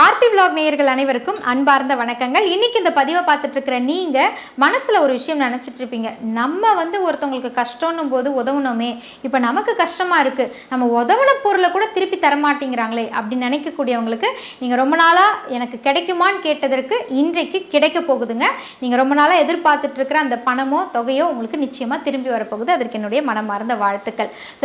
Aarthi vlog நேயர்கள் அனைவருக்கும் அன்பார்ந்த வணக்கங்கள். இன்னைக்கு இந்த பதிவை பார்த்துட்டு இருக்கிற மனசில் ஒரு விஷயம் நினச்சிட்ருப்பீங்க நம்ம வந்து ஒருத்தவங்களுக்கு கஷ்டம்னும் போது உதவணுமே. இப்போ நமக்கு கஷ்டமாக இருக்குது நம்ம உதவின பொருளை கூட திருப்பி தரமாட்டேங்கிறாங்களே அப்படின்னு நினைக்கக்கூடியவங்களுக்கு நீங்கள் ரொம்ப நாளாக எனக்கு கிடைக்குமான்னு கேட்டதற்கு இன்றைக்கு கிடைக்க போகுதுங்க. நீங்கள் ரொம்ப நாளாக எதிர்பார்த்துட்டு இருக்கிற அந்த பணமோ தொகையோ உங்களுக்கு நிச்சயமாக திரும்பி வரப்போகுது. அதற்கு என்னுடைய மனமார்ந்த வாழ்த்துக்கள். ஸோ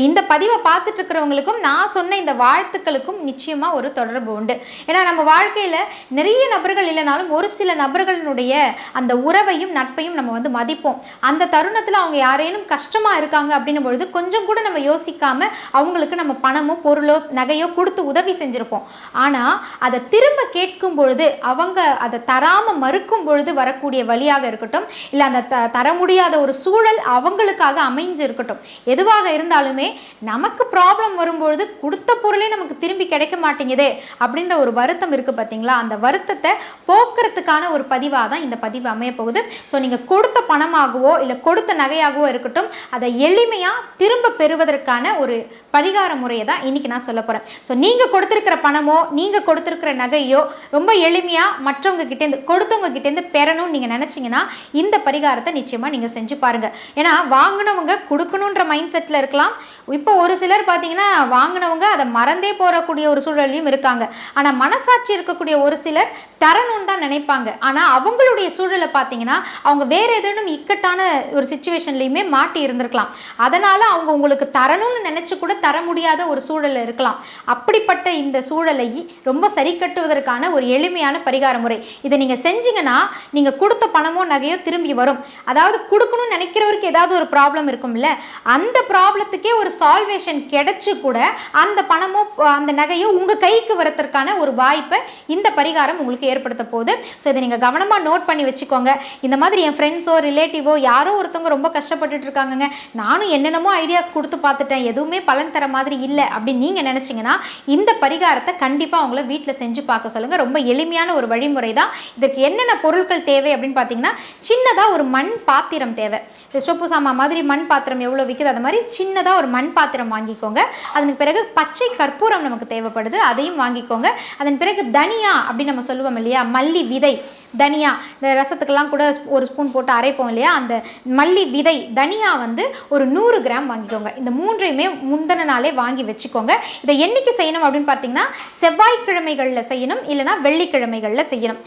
இந்த பதிவை பார்த்துட்டு இருக்கிறவங்களுக்கும் நான் சொன்ன இந்த வாழ்த்துக்களுக்கும் நிச்சயமாக ஒரு தொடர்பு உண்டு. ஏன்னா நம்ம வாழ்க்கையில் நிறைய நபர்கள் இல்லைனாலும் ஒரு சில நபர்களினுடைய அந்த உறவையும் நட்பையும் நம்ம வந்து மதிப்போம். அந்த தருணத்தில் அவங்க யாரேனும் கஷ்டமாக இருக்காங்க அப்படின்னும் பொழுது கொஞ்சம் கூட நம்ம யோசிக்காம அவங்களுக்கு நம்ம பணமோ பொருளோ நகையோ கொடுத்து உதவி செஞ்சுருப்போம். ஆனால் அதை திரும்ப கேட்கும் பொழுது அவங்க அதை தராமல் மறுக்கும் பொழுது வரக்கூடிய வழியாக இருக்கட்டும் இல்லை அந்த த தர முடியாத ஒரு சூழல் அவங்களுக்காக அமைஞ்சு இருக்கட்டும் எதுவாக இருந்தாலுமே நமக்கு ப்ராப்ளம் வரும்பொழுது கொடுத்த பொருளே நமக்கு திரும்பி கிடைக்க மாட்டேங்குதே அப்படின்ற ஒரு வருத்தம் இருக்குது பார்த்தீங்களா அந்த வருத்தத்தை போக்குறதுக்கான ஒரு பதிவாக தான் இந்த பதிவு அமைய போகுது. ஸோ நீங்கள் கொடுத்த பணமாகவோ இல்லை கொடுத்த நகையாகவோ இருக்கட்டும் அதை எளிமையாக திரும்ப பெறுவதற்கான ஒரு பரிகார முறையை தான் இன்றைக்கி நான் சொல்ல போகிறேன் ஸோ நீங்கள் கொடுத்துருக்கிற பணமோ நீங்கள் கொடுத்துருக்கிற நகையோ ரொம்ப எளிமையாக மற்றவங்க கிட்டேருந்து கொடுத்தவங்க கிட்டேருந்து பெறணும்னு நீங்கள் நினச்சிங்கன்னா இந்த பரிகாரத்தை நிச்சயமாக நீங்கள் செஞ்சு பாருங்கள் ஏன்னா வாங்கினவங்க கொடுக்கணுன்ற மைண்ட் செட்டில் இருக்கலாம் இப்போ ஒரு சிலர் பார்த்தீங்கன்னா வாங்கினவங்க அதை மறந்தே போகக்கூடிய ஒரு சூழலையும் இருக்காங்க. ஆனால் மனசாட்சி இருக்கக்கூடிய ஒரு சிலர் தரணும்னு தான் நினைப்பாங்க. ஆனால் அவங்களுடைய சூழலை பார்த்தீங்கன்னா அவங்க வேறு ஏதேனும் இக்கட்டான ஒரு சுச்சுவேஷன்லையுமே மாட்டி இருந்திருக்கலாம். அதனால் அவங்க உங்களுக்கு தரணும்னு நினச்சி கூட தர முடியாத ஒரு சூழலில் இருக்கலாம். அப்படிப்பட்ட இந்த சூழலை ரொம்ப சரி கட்டுவதற்கான ஒரு எளிமையான பரிகார முறை. இதை நீங்கள் செஞ்சீங்கன்னா நீங்கள் கொடுத்த பணமோ நகையோ திரும்பி வரும். அதாவது கொடுக்கணும்னு நினைக்கிறவருக்கு ஏதாவது ஒரு ப்ராப்ளம் இருக்கும்ல அந்த ப்ராப்ளத்துக்கே ஒரு சால்வேஷன் கிடைச்சு கூட அந்த பணமோ அந்த நகையோ உங்கள் கைக்கு வரதற்கான ஒரு வாய்ப்பை இந்த பரிகாரம் உங்களுக்கு ஏற்படுத்த போகுது. ஸோ இதை நீங்கள் கவனமாக நோட் பண்ணி வச்சுக்கோங்க. இந்த மாதிரி என் ஃப்ரெண்ட்ஸோ ரிலேட்டிவோ யாரோ ஒருத்தவங்க ரொம்ப கஷ்டப்பட்டுட்டு இருக்காங்கங்க. நானும் என்னென்னமோ ஐடியாஸ் கொடுத்து பார்த்துட்டேன். எதுவுமே பலன் தர மாதிரி இல்லை அப்படின்னு நீங்கள் நினச்சிங்கன்னா இந்த பரிகாரத்தை கண்டிப்பாக அவங்கள வீட்டில் செஞ்சு பார்க்க சொல்லுங்கள் ரொம்ப எளிமையான ஒரு வழிமுறை தான் இதுக்கு என்னென்ன பொருட்கள் தேவை அப்படின்னு பார்த்தீங்கன்னா சின்னதாக ஒரு மண் பாத்திரம் தேவை. இந்த சொப்பு சாமா மாதிரி மண் பாத்திரம் எவ்வளோ விற்குது அது மாதிரி சின்னதாக ஒரு மண் பாத்திரம் வாங்கிக்கோங்க. அதன் பிறகு பச்சை கற்பூரம் நமக்கு தேவைப்படுது அதையும் வாங்கிக்கோங்க. அதன் பிறகு தனியா அப்படின்னு நம்ம சொல்லுவோம் இல்லையா மல்லி விதை. தனியா இந்த ரசத்துக்கெல்லாம் கூட ஒரு ஸ்பூன் போட்டு அரைப்போம் இல்லையா? அந்த மல்லி விதை தனியா வந்து ஒரு நூறு கிராம் வாங்கிக்கோங்க. இந்த மூன்றையுமே முந்தின நாளே வாங்கி வச்சுக்கோங்க. இதை என்னைக்கு செய்யணும் அப்படின்னு பார்த்தீங்கன்னா செவ்வாய்க்கிழமைகளில் செய்யணும் இல்லைனா வெள்ளிக்கிழமைகளில் செய்யணும்.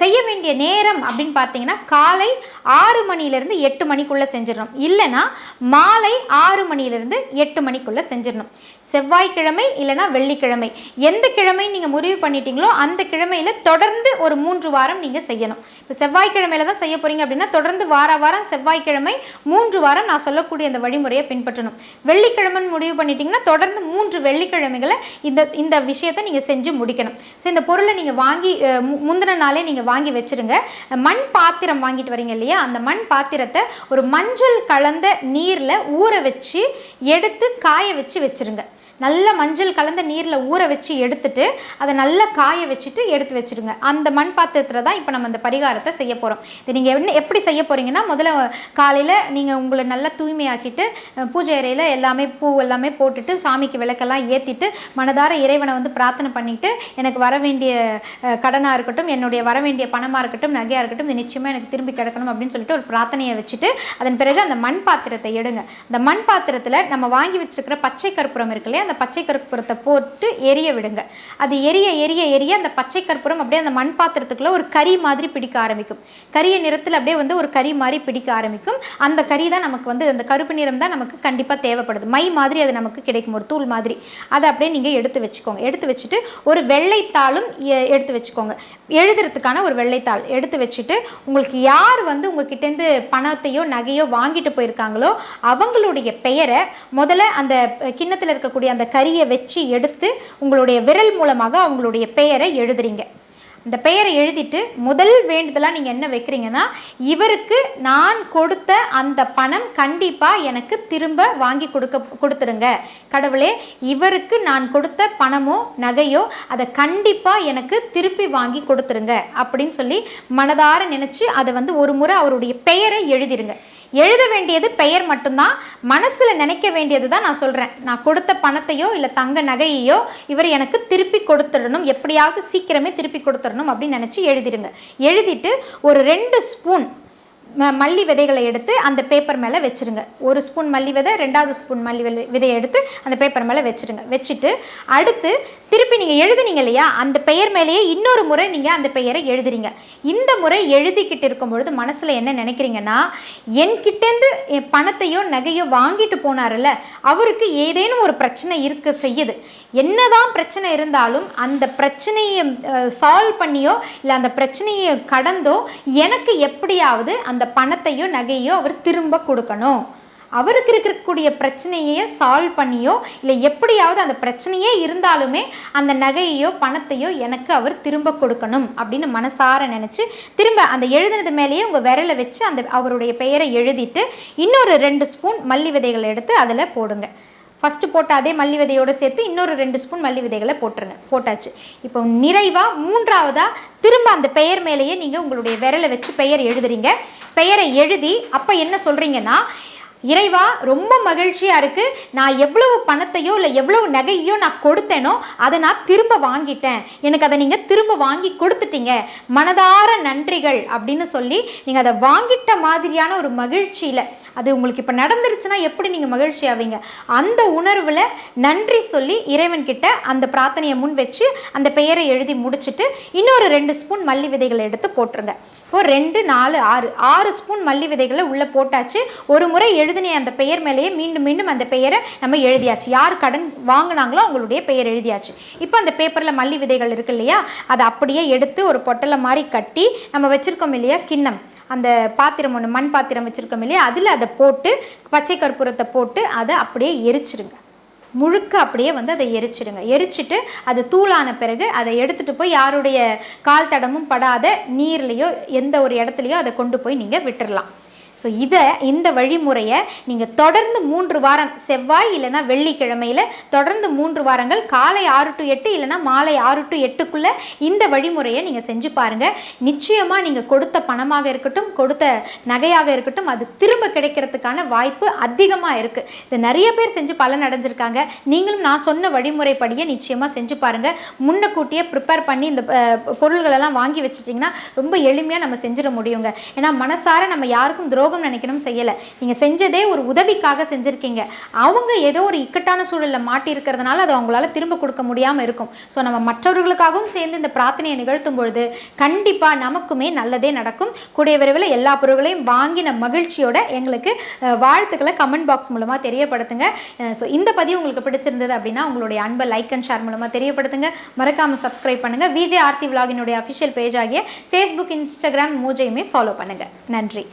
செய்ய வேண்டிய நேரம் அப்படின்னு பார்த்தீங்கன்னா காலை ஆறு மணிலேருந்து எட்டு மணிக்குள்ளே செஞ்சிடணும். இல்லைனா மாலை ஆறு மணிலேருந்து எட்டு மணிக்குள்ளே செஞ்சிடணும். செவ்வாய்க்கிழமை இல்லைனா வெள்ளிக்கிழமை. எந்த கிழமை நீங்கள் முடிவு பண்ணிட்டீங்களோ அந்த கிழமையில் தொடர்ந்து ஒரு மூன்று வாரம் நீங்கள் செய்யணும். இப்போ செவ்வாய்க்கிழமையில தான் செய்ய போறீங்க அப்படின்னா தொடர்ந்து வார வாரம் செவ்வாய்க்கிழமை மூன்று வாரம் நான் சொல்லக்கூடிய அந்த வழிமுறையை பின்பற்றணும். வெள்ளிக்கிழமைன்னு முடிவு பண்ணிட்டீங்கன்னா தொடர்ந்து மூன்று வெள்ளிக்கிழமைகளை இந்த இந்த விஷயத்தை நீங்கள் செஞ்சு முடிக்கணும். ஸோ இந்த பொருளை நீங்கள் வாங்கி மு- முந்தின நாளே நீங்கள் வாங்கி வச்சிருங்க. மண் பாத்திரம் வாங்கிட்டு வரீங்க இல்லையா? அந்த மண் பாத்திரத்தை ஒரு மஞ்சள் கலந்த நீரில் ஊற வச்சு எடுத்து காய வச்சு வச்சிருங்க. நல்ல மஞ்சள் கலந்த நீரில் ஊற வச்சு எடுத்துட்டு அதை நல்லா காய வச்சுட்டு எடுத்து வச்சிடுங்க. அந்த மண் பாத்திரத்தில் தான் இப்போ நம்ம அந்த பரிகாரத்தை செய்ய போகிறோம் இது நீங்கள் என்ன எப்படி செய்ய போகிறீங்கன்னா முதல்ல காலையில் நீங்கள் உங்களை நல்லா தூய்மையாக்கிட்டு பூஜை அறையில் எல்லாமே பூ எல்லாமே போட்டுட்டு சாமிக்கு விளக்கெல்லாம் ஏற்றிட்டு மனதார இறைவனை வந்து பிரார்த்தனை பண்ணிட்டு எனக்கு வர வேண்டிய கடனாக இருக்கட்டும் என்னுடைய வர வேண்டிய பணமாக இருக்கட்டும் நகையாக இருக்கட்டும் இது நிச்சயமாக எனக்கு திரும்பி கிடக்கணும் அப்படின்னு சொல்லிட்டு ஒரு பிரார்த்தனையை வச்சுட்டு அதன் பிறகு அந்த மண் பாத்திரத்தை எடுங்க. அந்த மண் பாத்திரத்தில் நம்ம வாங்கி வச்சிருக்கிற பச்சை கற்பூரம் இருக்கு இல்லையா அந்த பச்சை கற்பூரத்தை போட்டு எரிய விடுங்க. அது எரிய எரிய எரிய அந்த பச்சை கற்பூரம் அப்படியே அந்த மண் பாத்திரத்துக்குள்ளே ஒரு கறி மாதிரி பிடிக்க ஆரம்பிக்கும். கரிய நிறத்தில் அப்படியே வந்து ஒரு கறி மாதிரி பிடிக்க ஆரம்பிக்கும். அந்த கறி தான் நமக்கு வந்து அந்த கருப்பு நிறம் தான் நமக்கு கண்டிப்பாக தேவைப்படுது. மை மாதிரி அது நமக்கு கிடைக்கும் ஒரு தூள் மாதிரி. அதை அப்படியே நீங்கள் எடுத்து வச்சுக்கோங்க. எடுத்து வச்சுட்டு ஒரு வெள்ளைத்தாளும் எடுத்து வச்சுக்கோங்க. எழுதுறதுக்கான ஒரு வெள்ளைத்தாள் எடுத்து வச்சுட்டு உங்களுக்கு யார் வந்து உங்ககிட்டேருந்து பணத்தையோ நகையோ வாங்கிட்டு போயிருக்காங்களோ அவங்களுடைய பெயரை முதல்ல அந்த கிண்ணத்தில் இருக்கக்கூடிய அந்த கறியை வச்சு எடுத்து உங்களுடைய விரல் மூலமாக அவங்களுடைய பெயரை எழுதுறீங்க. இந்த பெயரை எழுதிட்டு முதல் வேண்டுதலாக நீங்கள் என்ன வைக்கிறீங்கன்னா இவருக்கு நான் கொடுத்த அந்த பணம் கண்டிப்பாக எனக்கு திரும்ப வாங்கி கொடுக்க கொடுத்துடுங்க. கடவுளே இவருக்கு நான் கொடுத்த பணமோ நகையோ அதை கண்டிப்பாக எனக்கு திருப்பி வாங்கி கொடுத்துருங்க அப்படின்னு சொல்லி மனதார நினச்சி அதை வந்து ஒரு முறை அவருடைய பெயரை எழுதிடுங்க. எழுத வேண்டியது பெயர் மட்டும்தான். மனசில் நினைக்க வேண்டியது தான் நான் சொல்கிறேன் நான் கொடுத்த பணத்தையோ இல்லை தங்க நகையையோ இவர் எனக்கு திருப்பி கொடுத்துடணும். எப்படியாவது சீக்கிரமே திருப்பி கொடுத்துடணும் அப்படின்னு நினச்சி எழுதிடுங்க. எழுதிட்டு ஒரு ரெண்டு ஸ்பூன் ம- மல்லி விதைகளை எடுத்து அந்த பேப்பர் மேலே வச்சுருங்க. ஒரு ஸ்பூன் மல்லி விதை ரெண்டாவது ஸ்பூன் மல்லி விதை விதையை எடுத்து அந்த பேப்பர் மேலே வச்சிருங்க. வச்சுட்டு அடுத்து திருப்பி நீங்கள் எழுதுனீங்க இல்லையா? அந்த பெயர் மேலேயே இன்னொரு முறை நீங்கள் அந்த பெயரை எழுதுறீங்க. இந்த முறை எழுதிக்கிட்டு இருக்கும் பொழுது மனசில் என்ன நினைக்கிறீங்கன்னா என்கிட்டேருந்து என் பணத்தையோ நகையோ வாங்கிட்டு போனார்ல அவருக்கு ஏதேனும் ஒரு பிரச்சனை இருக்க செய்யுது. என்னதான் பிரச்சனை இருந்தாலும் அந்த பிரச்சனையை சால்வ் பண்ணியோ இல்லை அந்த பிரச்சனையை கடந்தோ எனக்கு எப்படியாவது அந்த பணத்தையோ நகையோ அவர் திரும்ப கொடுக்கணும். அவருக்கு இருக்கக்கூடிய பிரச்சனையை சால்வ் பண்ணியோ இல்லை எப்படியாவது அந்த பிரச்சனையே இருந்தாலுமே அந்த நகையையோ பணத்தையோ எனக்கு அவர் திரும்ப கொடுக்கணும் அப்படின்னு மனசார நினச்சி திரும்ப அந்த எழுதுனது மேலேயே உங்கள் விரலை வச்சு அந்த அவருடைய பெயரை எழுதிட்டு இன்னொரு ரெண்டு ஸ்பூன் மல்லி விதைகளை எடுத்து அதில் போடுங்க. ஃபஸ்ட்டு போட்ட அதே மல்லி விதையோடு சேர்த்து இன்னொரு ரெண்டு ஸ்பூன் மல்லி விதைகளை போட்டுருங்க. போட்டாச்சு. இப்போ நிறைவாக மூன்றாவதாக திரும்ப அந்த பெயர் மேலேயே நீங்கள் உங்களுடைய விரலை வச்சு பெயர் எழுதுறீங்க. பெயரை எழுதி அப்போ என்ன சொல்கிறீங்கன்னா இறைவா ரொம்ப மகிழ்ச்சியாக இருக்குது நான் எவ்வளவு பணத்தையோ இல்லை எவ்வளவு நகையோ நான் கொடுத்தேனோ அதை நான் திரும்ப வாங்கிட்டேன். எனக்கு அதை நீங்கள் திரும்ப வாங்கி கொடுத்துட்டீங்க. மனதார நன்றிகள் அப்படின்னு சொல்லி நீங்கள் அதை வாங்கிட்ட மாதிரியான ஒரு மகிழ்ச்சியில் அது உங்களுக்கு இப்போ நடந்துருச்சுன்னா எப்படி நீங்கள் மகிழ்ச்சி ஆவீங்க? அந்த உணர்வில் நன்றி சொல்லி இறைவன்கிட்ட அந்த பிரார்த்தனையை முன் வச்சு அந்த பெயரை எழுதி முடிச்சுட்டு இன்னொரு ரெண்டு ஸ்பூன் மல்லி விதைகளை எடுத்து போட்டுருங்க. இப்போ ரெண்டு நாலு ஆறு ஆறு ஸ்பூன் மல்லி விதைகளை உள்ளே போட்டாச்சு. ஒரு முறை எழுதின அந்த பெயர் மேலேயே மீண்டும் மீண்டும் அந்த பெயரை நம்ம எழுதியாச்சு. யார் கடன் வாங்கினாங்களோ அவங்களுடைய பெயர் எழுதியாச்சு. இப்போ அந்த பேப்பரில் மல்லி விதைகள் இருக்கு இல்லையா? அதை அப்படியே எடுத்து ஒரு பொட்டலை மாதிரி கட்டி நம்ம வச்சுருக்கோம் இல்லையா? கிண்ணம். அந்த பாத்திரம் ஒன்று மண் பாத்திரம் வச்சுருக்கோம் இல்லையா? அதில் அதை போட்டு பச்சை கற்பூரத்தை போட்டு அதை அப்படியே எரிச்சிருங்க. முழுக்க அப்படியே வந்து அதை எரிச்சிடுங்க எரிச்சிட்டு அது தூளான பிறகு அதை எடுத்துகிட்டு போய் யாருடைய கால் தடமும் படாத நீர்லேயோ எந்த ஒரு இடத்துலையோ அதை கொண்டு போய் நீங்கள் விட்டுடலாம் ஸோ இதை இந்த வழிமுறையை நீங்கள் தொடர்ந்து மூன்று வாரம் செவ்வாய் இல்லைன்னா வெள்ளிக்கிழமையில் தொடர்ந்து மூன்று வாரங்கள் காலை ஆறு டு எட்டு இல்லைன்னா மாலை ஆறு டு எட்டுக்குள்ளே இந்த வழிமுறையை நீங்கள் செஞ்சு பாருங்கள் நிச்சயமாக நீங்கள் கொடுத்த பணமாக இருக்கட்டும் கொடுத்த நகையாக இருக்கட்டும் அது திரும்ப கிடைக்கிறதுக்கான வாய்ப்பு அதிகமாக இருக்குது இது நிறைய பேர் செஞ்சு பலன் அடைஞ்சிருக்காங்க நீங்களும் நான் சொன்ன வழிமுறைப்படியே நிச்சயமாக செஞ்சு பாருங்கள் முன்னக்கூட்டியே ப்ரிப்பேர் பண்ணி இந்த பொருள்களெல்லாம் வாங்கி வச்சிட்டிங்கன்னா ரொம்ப எளிமையாக நம்ம செஞ்சிட முடியுங்க. ஏன்னா மனசார நம்ம யாருக்கும் துரோகம் நினைக்கணும் செய்யலை. நீங்கள் செஞ்சதே ஒரு உதவிக்காக செஞ்சுருக்கீங்க. அவங்க ஏதோ ஒரு இக்கட்டான சூழலில் மாட்டியிருக்கிறதுனால அதை அவங்களால திரும்ப கொடுக்க முடியாமல் இருக்கும். ஸோ நம்ம மற்றவர்களுக்காகவும் சேர்ந்து இந்த பிரார்த்தனையை நிகழ்த்தும் பொழுது கண்டிப்பாக நமக்குமே நல்லதே நடக்கும். கூடிய விரைவில் எல்லா பொருட்களையும் வாங்கின மகிழ்ச்சியோட எங்களுக்கு வாழ்த்துக்களை கமெண்ட் பாக்ஸ் மூலமாக தெரியப்படுத்துங்க. ஸோ இந்த பதிவு உங்களுக்கு பிடிச்சிருந்தது அப்படின்னா உங்களுடைய அன்பை லைக் அண்ட் ஷேர் மூலமாக தெரியப்படுத்துங்க. மறக்காமல் சப்ஸ்கிரைப் பண்ணுங்கள் விஜய் ஆர்த்தி விலாகினுடைய அஃபிஷியல் பேஜ் ஆகிய ஃபேஸ்புக் இன்ஸ்டாகிராம் மூஜையுமே ஃபாலோ பண்ணுங்கள் நன்றி.